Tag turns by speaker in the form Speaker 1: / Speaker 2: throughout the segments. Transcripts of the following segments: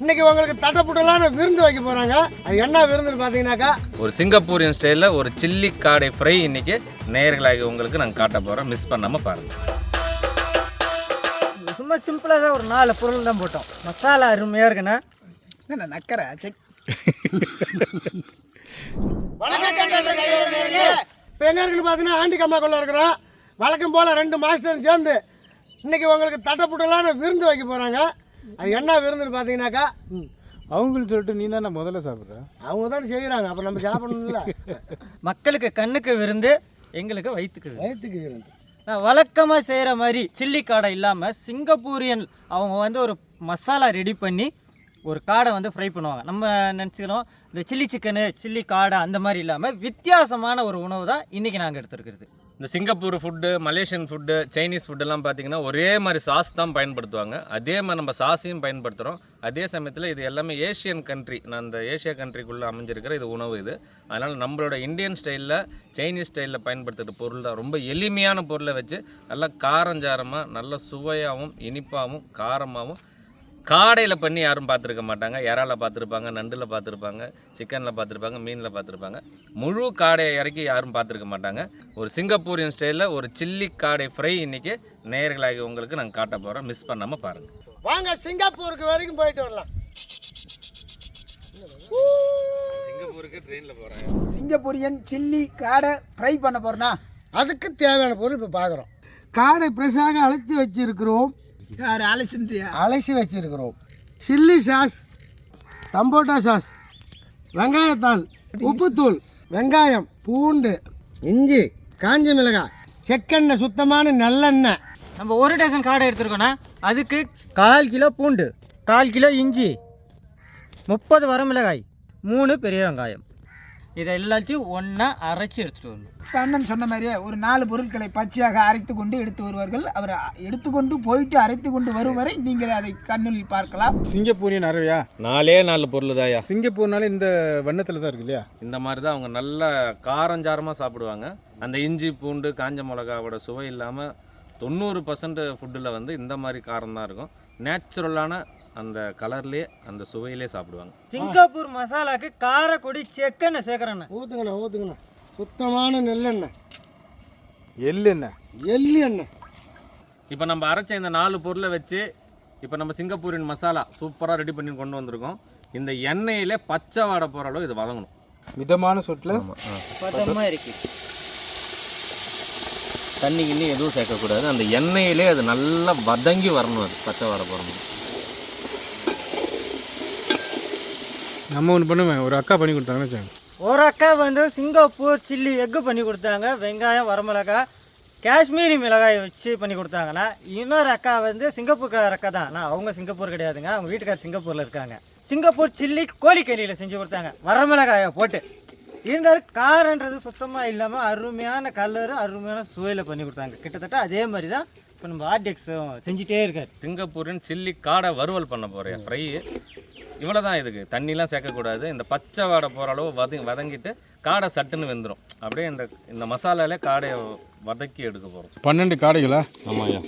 Speaker 1: இன்னைக்கு உங்களுக்கு தட்டப்புட்டலான விருந்து வைக்க போறாங்க. அது என்ன விருந்துன்னு பார்த்தீங்கன்னாக்கா
Speaker 2: ஒரு சிங்கப்பூரியன் ஸ்டைலில் ஒரு சில்லி காடை ஃப்ரை இன்னைக்கு நேயர்களாகி உங்களுக்கு நாங்கள் காட்ட போகிறோம் மிஸ் பண்ணாமல் பாருங்கள்
Speaker 3: சும்மா சிம்பிளாக தான் ஒரு நாலு பொருள் தான் போட்டோம். மசாலா அருமையாக இருக்குண்ணா.
Speaker 4: என்ன நக்கற செக்
Speaker 1: இப்போ எங்கே இருக்குன்னு பார்த்தீங்கன்னா ஆண்டி கம்மாக்குள்ள இருக்கிறோம். வழக்கம் போல் ரெண்டு மாஸ்டரும் சேர்ந்து இன்னைக்கு உங்களுக்கு தட்டப்புட்டலான விருந்து வைக்க போகிறாங்க அது என்ன விருந்துன்னு பார்த்தீங்கன்னாக்கா
Speaker 5: அவங்களும் சொல்லிட்டு நீ தானே முதல்ல சாப்பிட்ற?
Speaker 1: அவங்க தான் செய்கிறாங்க அப்போ நம்ம சாப்பிடணும்ல.
Speaker 3: மக்களுக்கு கண்ணுக்கு விருந்து எங்களுக்கு வயிற்றுக்கு விருந்து.
Speaker 1: வயிற்றுக்கு விருந்து.
Speaker 3: நான் வழக்கமாக செய்கிற மாதிரி சில்லி காடை இல்லாமல் சிங்கப்பூரியன் அவங்க வந்து ஒரு மசாலா ரெடி பண்ணி ஒரு காடை வந்து ஃப்ரை பண்ணுவாங்க. நம்ம நினச்சிக்கிறோம் இந்த சில்லி சிக்கனு சில்லி காடை அந்த மாதிரி இல்லாமல் வித்தியாசமான ஒரு உணவு தான் இன்றைக்கி நாங்கள் எடுத்துருக்கிறது.
Speaker 2: இந்த Singapore food Malaysian food Chinese ஃபுட்டெல்லாம் பார்த்தீங்கன்னா ஒரே மாதிரி சாஸ் தான் பயன்படுத்துவாங்க. அதே மாதிரி நம்ம சாஸையும் பயன்படுத்துகிறோம் அதே சமயத்தில் இது எல்லாமே ஏஷியன் கண்ட்ரி நான் அந்த ஏஷியா கண்ட்ரிக்குள்ளே அமைஞ்சிருக்கிற இது உணவு இது. அதனால் நம்மளோட இந்தியன் ஸ்டைலில் சைனீஸ் ஸ்டைலில் பயன்படுத்துகிற பொருள் தான். ரொம்ப எளிமையான பொருளை வச்சு நல்லா காரஞ்சாரமாக நல்ல சுவையாகவும் இனிப்பாகவும் காரமாகவும் காடையில் பண்ணி யாரும் பார்த்துருக்க மாட்டாங்க. இறால பார்த்துருப்பாங்க நண்டில் பார்த்துருப்பாங்க சிக்கனில் பார்த்துருப்பாங்க மீனில் பார்த்துருப்பாங்க. முழு காடையை இறக்கி யாரும் பார்த்துருக்க மாட்டாங்க. ஒரு சிங்கப்பூரியன் ஸ்டைலில் ஒரு சில்லி காடை ஃப்ரை இன்றைக்கி நேயர்களாகி உங்களுக்கு நாங்கள் காட்ட போகிறோம் மிஸ் பண்ணாமல் பாருங்கள்
Speaker 1: வாங்க சிங்கப்பூருக்கு வரைக்கும் போயிட்டு வரலாம்.
Speaker 2: சிங்கப்பூருக்கு ட்ரெயினில் போகிறேன்
Speaker 4: சிங்கப்பூரியன் சில்லி காடை ஃப்ரை பண்ண போறேனா
Speaker 1: அதுக்கு தேவையான பொருள் இப்போ பார்க்குறோம் காடை ஃப்ரெஷ்ஷாக அழைத்து வச்சிருக்கிறோம்.
Speaker 4: யார் அலட்சந்தியா
Speaker 1: அலசி வச்சிருக்கிறோம். சில்லி சாஸ் டம்போட்டா சாஸ் வெங்காயத்தாள் உப்புத்தூள் வெங்காயம் பூண்டு இஞ்சி காஞ்ச மிளகாய் செக்கெண்ணெய் சுத்தமான நல்லெண்ணெய்.
Speaker 3: நம்ம ஒரு டசன் காடை எடுத்துருக்கோன்னா அதுக்கு கால் கிலோ பூண்டு கால் கிலோ இஞ்சி முப்பது வரமிளகாய் மூணு பெரிய வெங்காயம். இதை எல்லாத்தையும் ஒன்றா அரைச்சி எடுத்துகிட்டு வரணும்.
Speaker 4: இப்போ அண்ணன் சொன்ன மாதிரியே ஒரு நாலு பொருட்களை பச்சையாக அரைத்து கொண்டு எடுத்து வருவார்கள். அவர் எடுத்துக்கொண்டு போயிட்டு அரைத்து கொண்டு வரும் வரை நீங்கள் அதை கண்ணில் பார்க்கலாம்.
Speaker 5: சிங்கப்பூரியன் அறவையா
Speaker 2: நாலே நாலு பொருள் தாயா
Speaker 5: சிங்கப்பூர்னாலே இந்த வண்ணத்தில் தான் இருக்கு இல்லையா
Speaker 2: இந்த மாதிரி தான் அவங்க நல்ல காரஞ்சாரமாக சாப்பிடுவாங்க. அந்த இஞ்சி பூண்டு காஞ்ச மிளகாவோட சுவை இல்லாமல் தொண்ணூறு பர்சன்ட் ஃபுட்டில் வந்து இந்த மாதிரி காரம் தான் இருக்கும் நேச்சுரலான அந்த கலர்லேயே அந்த சுவையிலே சாப்பிடுவாங்க.
Speaker 3: சிங்கப்பூர் மசாலாக்கு காரக்குடி செக்கெண்ணெய் சேர்க்குறேண்ணே
Speaker 1: ஊற்றுங்கண்ணா ஊற்றுங்கண்ணா சுத்தமான நெல்லெண்ணெய்
Speaker 5: எள்ளு என்ன
Speaker 1: எள்ளி எண்ணெய்.
Speaker 2: இப்போ நம்ம அரைச்ச இந்த நாலு பொருளை வச்சு இப்போ நம்ம சிங்கப்பூரின் மசாலா சூப்பராக ரெடி பண்ணி கொண்டு வந்திருக்கோம். இந்த எண்ணெயிலே பச்சை வாடை போகிற அளவு இது வதங்கணும்.
Speaker 5: மிதமான சொட்டில்?
Speaker 3: பதமாக இருக்கு
Speaker 2: தண்ணி கிண்ணி எதுவும் சேர்க்கக்கூடாது. அந்த எண்ணெயிலே அது நல்லா வதங்கி வரணும் அது பச்சை வாடை போகிறோம்
Speaker 5: நம்ம ஒன்று பண்ணுவேன். ஒரு அக்கா பண்ணி கொடுத்தாங்கன்னு வச்சாங்க
Speaker 3: ஒரு அக்கா வந்து சிங்கப்பூர் சில்லி எக்கு பண்ணி கொடுத்தாங்க. வெங்காயம் வரமிளகாய் காஷ்மீரி மிளகாய் வச்சு பண்ணி கொடுத்தாங்கன்னா இன்னொரு அக்கா வந்து சிங்கப்பூர்கார அக்கா தான். ஆனால் அவங்க சிங்கப்பூர் கிடையாதுங்க. அவங்க வீட்டுக்கார் சிங்கப்பூரில் இருக்காங்க. சிங்கப்பூர் சில்லி கோழிக்கறியில் செஞ்சு கொடுத்தாங்க. வரமிளகாயை போட்டு. இருந்தாலும் காரன்றது சுத்தமாக இல்லாமல் அருமையான கலரு அருமையான சுவையில் பண்ணி கொடுத்தாங்க. கிட்டத்தட்ட அதே மாதிரி தான் இப்போ நம்ம ஆர்டிஎக்ஸும் செஞ்சுட்டே இருக்கார்.
Speaker 2: சிங்கப்பூரின் சில்லி காடை வறுவல் பண்ண போகிறேன் ஃப்ரை இவ்வளோ தான் இதுக்கு. தண்ணிலாம் சேர்க்கக்கூடாது. இந்த பச்சை வாடை போகிற அளவு வதங்கி வதங்கிட்டு காடை சட்டுன்னு வெந்துடும் அப்படியே இந்த இந்த மசாலாலே காடையை வதக்கி எடுக்க போகிறோம்
Speaker 5: பன்னெண்டு காடைகளா?
Speaker 2: ஆமாய்யா.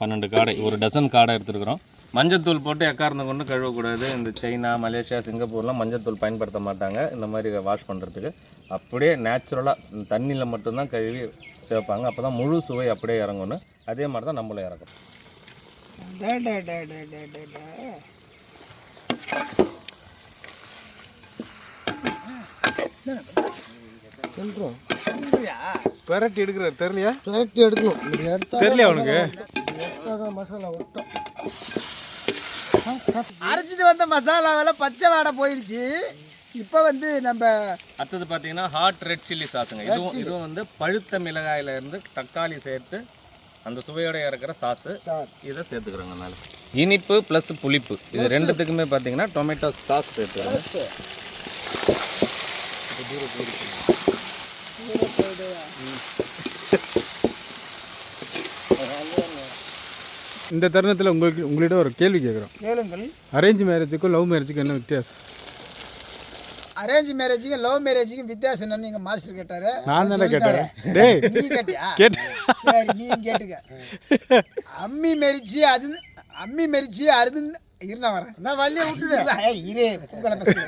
Speaker 2: பன்னெண்டு காடை. ஒரு டசன் காடை எடுத்துருக்குறோம். மஞ்சத்தூள் போட்டு எக்காரணம் கொண்டு கழுவக்கூடாது. இந்த சைனா மலேசியா சிங்கப்பூர்லாம் மஞ்சத்தூள் பயன்படுத்த மாட்டாங்க. இந்த மாதிரி வாஷ் பண்ணுறதுக்கு அப்படியே நேச்சுரலாக தண்ணியில் மட்டும்தான் கழுவி சேர்ப்பாங்க அப்போ தான் முழு சுவை அப்படியே இறங்கணும் அதே மாதிரி தான் நம்மளும் இறக்கும்.
Speaker 4: டே, டே, டே, டே, டே, டே, டே.
Speaker 1: சொல்கிறோம்
Speaker 5: பெரட்டி எடுக்கிறார் தெரியலையா?
Speaker 1: கரெக்ட் எடுக்கணும். எடுத்தா
Speaker 5: தெரியலையா உனக்கு?
Speaker 1: எடுத்தாதான் மசாலா ஒட்டும்.
Speaker 4: அரைச்சிட்டு வந்த மசாலாவில் பச்சை வாடை போயிடுச்சு இப்போ வந்து நம்ம
Speaker 2: அடுத்தது பார்த்தீங்கன்னா ஹாட் ரெட் சில்லி சாஸுங்க இதுவும் இதுவும் வந்து பழுத்த மிளகாயில இருந்து தக்காளி சேர்த்து அந்த சுவையோட இறக்குற சாஸு இதை சேர்த்துக்கிறோங்க மேலே இனிப்பு ப்ளஸ் புளிப்பு. இது ரெண்டுத்துக்குமே பார்த்தீங்கன்னா டொமேட்டோ சாஸ் சேர்த்துக்கிறோங்க
Speaker 5: இந்த தருணத்தில் உங்களுக்கு உங்கள்கிட்ட ஒரு கேள்வி கேட்குறோம்.
Speaker 4: கேளுங்கள்.
Speaker 5: அரேஞ்ச் மேரேஜுக்கும் லவ் மேரேஜுக்கும் என்ன வித்தியாசம்?
Speaker 4: அரேஞ்ச் மேரேஜுக்கும் லவ் மேரேஜுக்கும் வித்தியாசம் என்னன்னு எங்கள் மாஸ்டர் கேட்டாரு.
Speaker 5: நான் தானே கேட்டேன். டேய்
Speaker 4: நீ கேட்டியா? சரி நீ கேட்டுக்க. அம்மி மெரிச்சு அது அம்மி மெரிச்சு அருந்து இருந்தா வரேன்
Speaker 1: அதான் வள்ளியை விட்டுடு
Speaker 4: ஏய், இரு. உங்களை பசங்க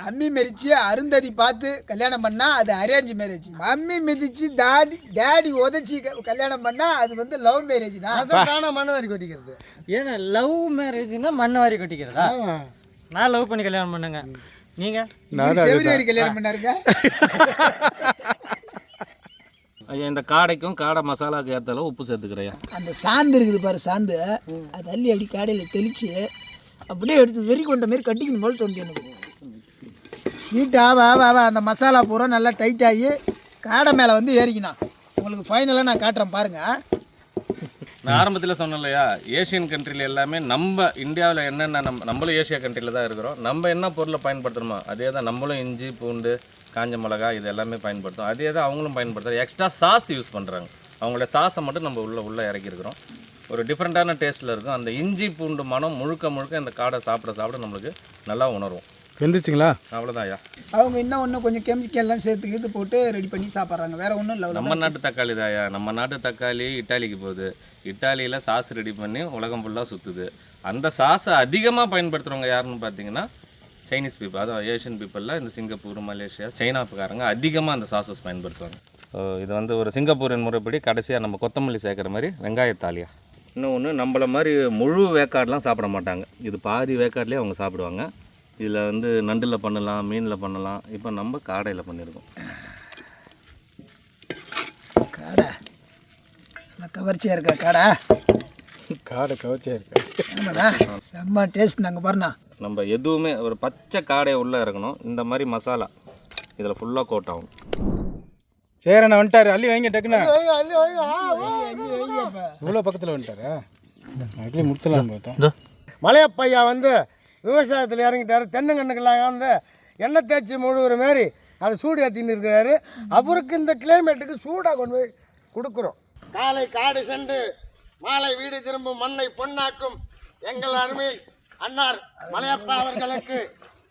Speaker 4: அம்மி மெரிச்சு அருந்ததி பார்த்து கல்யாணம் பண்ணா அது அரேஞ்ச் மேரேஜ் மம்மி மிதிச்சு டாடி டேடி உதச்சி க- கல்யாணம் பண்ணா அது வந்து லவ் மேரேஜ் தான்.
Speaker 1: அதான் தானே மண்ணு வாரி கொட்டிக்கிறது.
Speaker 3: ஏன்னா லவ் மேரேஜ்னா மண்ணை வாரி கொட்டிக்கிறதா நான் லவ் பண்ணி கல்யாணம் பண்ணுங்க. நீங்கள்
Speaker 4: செவிலியர் கல்யாணம் பண்ணாருங்க.
Speaker 2: ஐயா இந்த காடைக்கும் காடை மசாலாவுக்கு ஏற்ற அளவு உப்பு சேர்த்துக்கிறையா
Speaker 4: அந்த சாந்து இருக்குது பாரு சாந்து. அது அள்ளி அடி காடையில் தெளிச்சு அப்படியே எடுத்து வெறி கொண்ட மாதிரி கட்டிக்கணும் போல தோணுது எனக்கு. நீட்டா வா வா வா அந்த மசாலா பூரா நல்லா டைட் ஆகி காடை மேலே வந்து ஏறிக்கணும். உங்களுக்கு ஃபைனலாக நான் காட்டுறேன் பாருங்க.
Speaker 2: நான் ஆரம்பத்தில் சொன்னேன் இல்லையா ஏஷியன் கண்ட்ரியில் எல்லாமே நம்ம இந்தியாவில் என்னென்ன நம்ம நம்மளும் ஏஷியா கண்ட்ரியில் தான் இருக்கிறோம். நம்ம என்ன பொருளை பயன்படுத்துகிறோமோ அதே தான் நம்மளும் இஞ்சி பூண்டு காஞ்ச மிளகா இது எல்லாமே பயன்படுத்தும் அதே தான் அவங்களும் பயன்படுத்துகிறோம் எக்ஸ்ட்ரா சாஸ் யூஸ் பண்ணுறாங்க அவங்களோட சாஸை மட்டும் நம்ம உள்ளே உள்ளே இறக்கியிருக்கிறோம். ஒரு டிஃப்ரெண்ட்டான டேஸ்ட்டில் இருக்கும். அந்த இஞ்சி பூண்டு மனம் முழுக்க முழுக்க இந்த காடை சாப்பிட சாப்பிட நம்மளுக்கு நல்லா உணரும்.
Speaker 5: வெந்துச்சுங்களா
Speaker 2: அவ்வளோதான் ஐயா
Speaker 4: அவங்க இன்னும் ஒன்றும் கொஞ்சம் கெமிக்கல்லாம் சேர்த்து இது போட்டு ரெடி பண்ணி சாப்பிட்றாங்க. வேற ஒன்றும் இல்லை
Speaker 2: நம்ம நாட்டு தக்காளி தாயா நம்ம நாட்டு தக்காளி இட்டாலிக்கு போகுது. இட்டாலியில் சாஸ் ரெடி பண்ணி உலகம் ஃபுல்லாக சுற்றுது அந்த சாஸை அதிகமாக பயன்படுத்துகிறவங்க யாருன்னு பார்த்தீங்கன்னா சைனீஸ் பீப்புள் அதுவும் ஏஷியன் பீப்புளில் இந்த சிங்கப்பூர் மலேசியா சைனாப்புக்காரங்க அதிகமாக அந்த சாசஸ் பயன்படுத்துவாங்க. இது வந்து ஒரு சிங்கப்பூரின் முறைப்படி கடைசியாக நம்ம கொத்தமல்லி சேர்க்குற மாதிரி வெங்காயத்தாலியா இன்னொன்று நம்மள மாதிரி முழு வேக்காடெலாம் சாப்பிட மாட்டாங்க. இது பாதி வேக்காட்லேயே அவங்க சாப்பிடுவாங்க. இதில் வந்து நண்டில் பண்ணலாம் மீனில் பண்ணலாம் இப்போ நம்ம காடையில் பண்ணியிருக்கோம்
Speaker 4: காடை நல்லா கவர்ச்சியாக இருக்கா காடை
Speaker 5: காடை கவச்சியா இருக்கு
Speaker 4: செம்ம டேஸ்ட் நாங்கள் பாருண்ணா
Speaker 2: நம்ம எதுவுமே ஒரு பச்சை காடையை உள்ளே இறக்கணும் இந்த மாதிரி மசாலா இதில் ஃபுல்லாக கோட் ஆகும்
Speaker 5: சேரண்ணா வந்துட்டாரு அள்ளி வைங்க டக்குண்ணா. இவ்வளோ பக்கத்தில் வந்துட்டாரா அள்ளி முடிச்சலாம் பார்த்தோம்
Speaker 1: மலையப்பையா வந்து விவசாயத்தில் இறங்கிட்டார். தென்னங்கண்ணுக்கெல்லாம் வந்து எண்ணெய் தேய்ச்சி முழுகிற மாதிரி அதை சூடு ஏற்றின்னு இருக்கிறாரு. அவருக்கு இந்த கிளைமேட்டுக்கு சூடாக கொண்டு போய் கொடுக்குறோம். காலை காடு சென்று மாலை வீடு திரும்பும் மண்ணை பொன்னாக்கும் எங்கள் அருமை அன்னார் மலையப்பா அவர்களுக்கு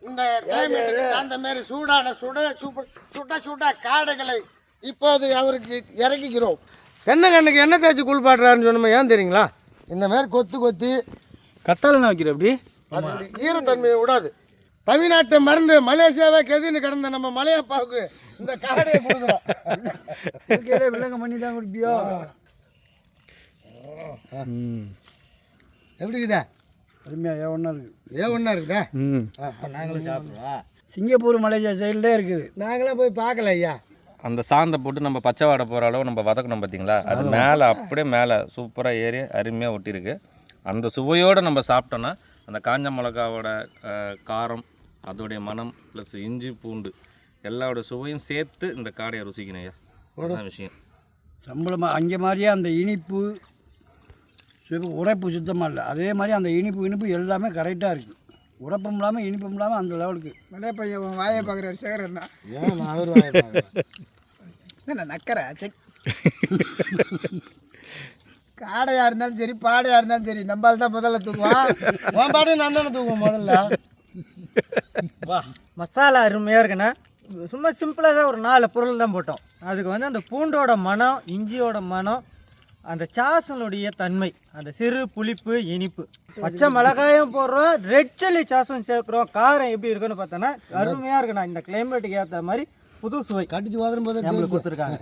Speaker 1: இந்த கிளைமேட்டுக்கு தகுந்த மாரி சூடான சுட சுட சுட சுட காடுகளை இப்போது அவருக்கு இறக்கிக்கிறோம் தென்னங்கண்ணுக்கு எண்ணெய் தேய்ச்சி குளிப்பாடுறாருன்னு சொன்னோம்? ஏன் தெரியுங்களா? இந்த மாதிரி கொத்து கொத்தி
Speaker 5: கத்தாலண்ணா வைக்கிற அப்படி.
Speaker 1: ஈரத்தன்மையை விடாது. தமிழ்நாட்டு மருந்து மலேசியாவே கெதின்னு கிடந்த நம்ம மலையப்பாவுக்கு இந்த காடையை கொடுக்குறோம்.
Speaker 4: கீழே விலங்க பண்ணி தான் குடிப்பியோ?
Speaker 5: ம்.
Speaker 1: எப்படி இருக்குதா?
Speaker 4: அருமையாக ஏன் ஒன்றா இருக்குது
Speaker 1: ஏ ஒன்றா இருக்குதா?
Speaker 5: ம்.
Speaker 3: நாங்களும் சாப்பிடுவா
Speaker 4: சிங்கப்பூர் மலேசியா சைட்லே இருக்குது.
Speaker 1: நாங்களாம் போய் பார்க்கல ஐயா.
Speaker 2: அந்த சாந்தை போட்டு நம்ம பச்சை வாடை போகிற அளவு நம்ம வதக்கணும் பார்த்தீங்களா அது மேலே அப்படியே மேலே சூப்பராக ஏறி அருமையாக ஒட்டியிருக்கு. அந்த சுவையோடு நம்ம சாப்பிட்டோன்னா அந்த காஞ்ச மிளகாவோட காரம் அதோடைய மனம் ப்ளஸ் இஞ்சி பூண்டு எல்லாவோட சுவையும் சேர்த்து இந்த காடையை ருசிக்கணும் ஐயா. அதான் விஷயம்.
Speaker 6: சம்பளமாக அங்கே மாதிரியே அந்த இனிப்பு உரைப்பு சுத்தமாக இல்லை. அதே மாதிரி அந்த இனிப்பு இனிப்பு எல்லாமே கரெக்டாக இருக்குது உரப்பும் இல்லாமல் இனிப்பும் இல்லாமல் அந்த லெவலுக்கு.
Speaker 4: மலைய பையன் வாயை பார்க்குறாரு சேகரண்ணா
Speaker 1: ஏன் நான் அவர் வாயை பார்க்கறேன்.
Speaker 4: என்ன நக்கற செக் காடையாக இருந்தாலும் சரி பாடையாக இருந்தாலும் சரி நம்மால் தான் முதல்ல தூக்குவான்.
Speaker 1: உன் பாட்டு நான் தானே தூக்குவோம் முதல்ல.
Speaker 3: வா மசாலா அருமையாக இருக்குண்ணா. சும்மா சிம்பிளாக தான் ஒரு நாலு பொருள் தான் போட்டோம். அதுக்கு வந்து அந்த பூண்டோட மனம் இஞ்சியோட மனம் அந்த சாசனுடைய தன்மை அந்த சிறு புளிப்பு இனிப்பு. பச்சை மிளகாயும் போடுறோம் ரெட் சில்லி சாசம் சேர்க்குறோம். காரம் எப்படி இருக்குன்னு பார்த்தோன்னா அருமையாக இருக்குண்ணா. இந்த கிளைமேட்டுக்கு ஏற்ற மாதிரி புது சுவை.
Speaker 1: கடிச்சு வாதும் போது
Speaker 3: நம்மளுக்கு கொடுத்துருக்காங்க.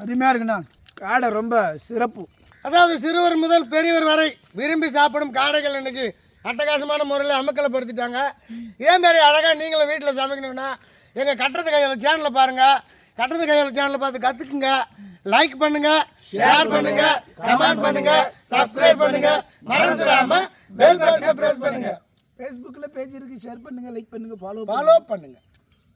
Speaker 4: அருமையாக இருக்குண்ணா. காடை ரொம்ப சிறப்பு.
Speaker 1: அதாவது சிறுவர் முதல் பெரியவர் வரை விரும்பி சாப்பிடும் காடைகள் இன்னைக்கு அட்டகாசமான முறையில் அமக்கலப்படுத்திட்டாங்க. இதே மாதிரி அழகாக நீங்களும் வீட்டில் சமைக்கணும்னா எங்கள் கட்டுறது கையில் சேனலில் பாருங்கள் கட்டுறது கையில் சேனலை பார்த்து கற்றுக்குங்க லைக் பண்ணுங்க ஷேர் பண்ணுங்க கமெண்ட் பண்ணுங்க சப்ஸ்கிரைப் பண்ணுங்க. மறந்துடாம பெல் பட்டனை பிரஸ் பண்ணுங்க.
Speaker 4: ஃபேஸ்புக்கில் பேஜ் இருக்குது ஷேர் பண்ணுங்கள் லைக் பண்ணுங்கள் ஃபாலோ
Speaker 1: ஃபாலோ பண்ணுங்க.